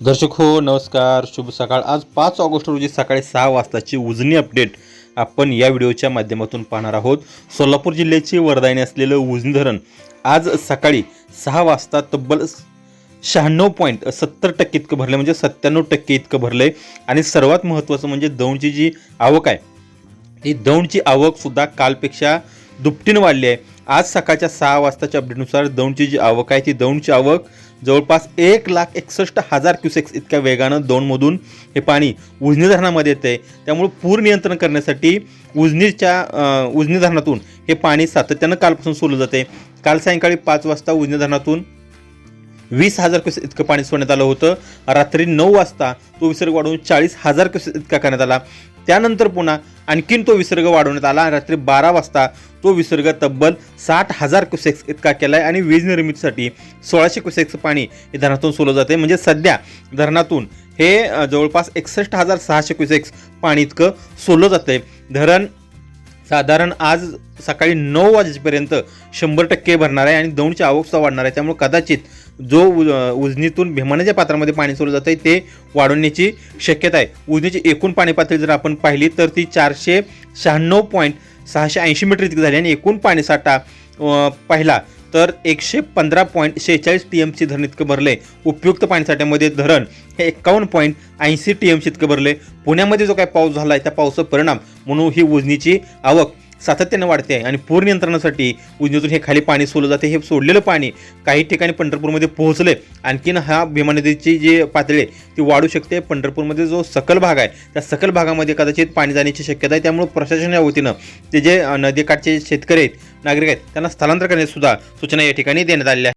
दर्शक हो नमस्कार शुभ सकाळ. आज पाच ऑगस्ट रोजी सकाळी सहा वाजताची उजनी अपडेट आपण या व्हिडिओच्या माध्यमातून पाहणार आहोत. सोलापूर जिल्ह्याची वरदायने असलेलं उजनी धरण आज सकाळी सहा वाजता तब्बल शहाण्णव पॉईंट सत्तर टक्के इतकं भरलं म्हणजे सत्त्याण्णव टक्के इतकं भरलं आहे आणि सर्वात महत्त्वाचं म्हणजे दौंडची जी आवक आहे ही दौंडची आवकसुद्धा कालपेक्षा दुपटीनं वाढली आहे. आज सकाळच्या सहा वाजताच्या अपडेटनुसार दौंडची जी आवक आहे ती दौंडची आवक जवळपास एक लाख एकसष्ट हजार क्युसेक्स इतक्या वेगानं दोनमधून हे पाणी उजनी धरणामध्ये येते त्यामुळे पूर नियंत्रण करण्यासाठी उजनीच्या उजनी धरणातून हे पाणी सातत्यानं कालपासून सोडलं जाते काल सायंकाळी पाच वाजता उजनी धरणातून वीस हजार क्युसेस इतकं पाणी सोडण्यात आलं होतं. रात्री नऊ वाजता तो विसर्ग वाढवून चाळीस हजार क्युसेस इतका करण्यात आला. त्यानंतर पुन्हा आणखीन तो विसर्ग वाढवण्यात आला. आणि रात्री बारा वाजता तो विसर्ग तब्बल साठ हजार क्युसेक्स इतका केला आहे आणि वीज निर्मितीसाठी सोळाशे क्युसेक्स पाणी हे धरणातून सोडलं जाते म्हणजे सध्या धरणातून हे जवळपास एकसष्ट हजार सहाशे क्युसेक्स पाणी इतकं सोडलं जातं आहे धरण साधारण आज सकाळी नऊ वाजेपर्यंत शंभर टक्के भरणार आहे आणि दौंडची आवकसुद्धा वाढणार आहे. त्यामुळे कदाचित जो उजनीतून भीमानाच्या पात्रामध्ये पाणी सोडलं जातं आहे ते वाढवण्याची शक्यता आहे. उजनीची एकूण पाणी पातळी जर आपण पाहिली तर ती चारशे शहाण्णव पॉईंट सहाशे ऐंशी मीटर इतकी झाली आणि एकूण पाणीसाठा अ, पाहिला तर एकशे पंधरा पॉईंट शेहेचाळीस टी एम सी धरण इतकं भरले उपयुक्त पाणीसाठ्यामध्ये धरण हे एकावन्न पॉईंट ऐंशी टी एम सी इतकं भरले पुण्यामध्ये जो काय पाऊस झाला आहे त्या पावसाचा परिणाम म्हणून ही उजनीची आवक सातत्यानं वाढते आहे. आणि पूर नियंत्रणासाठी उजनीतून हे खाली पाणी सोडलं जाते. हे सोडलेलं पाणी काही ठिकाणी पंढरपूरमध्ये पोहोचले आणखीन हा भीमा नदीची जी पातळी आहे ती वाढू शकते. पंढरपूरमध्ये जो सकल भाग आहे त्या सकल भागामध्ये कदाचित पाणी जाण्याची शक्यता आहे. त्यामुळे प्रशासन या वतीनं ते जे नदीकाठचे शेतकरी आहेत नागरिक आहेत त्यांना स्थलांतर करण्याची सुद्धा सूचना या ठिकाणी देण्यात आलेल्या आहेत.